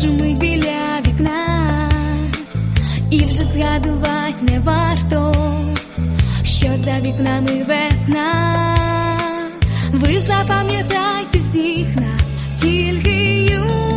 Шумить біля вікна, і вже згадувать не варто, що за вікнами весна. Ви запам'ятайте всіх нас, тільки юними.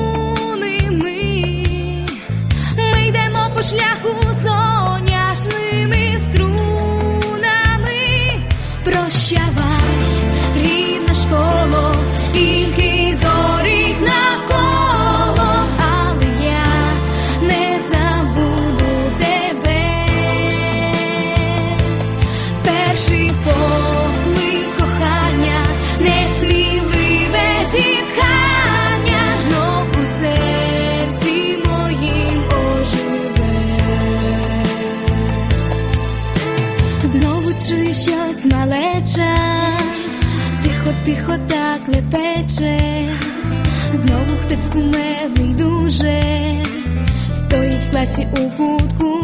Малеча, тихо, тихо так лепече, знову хтось кумедний дуже, стоїть в класі у кутку,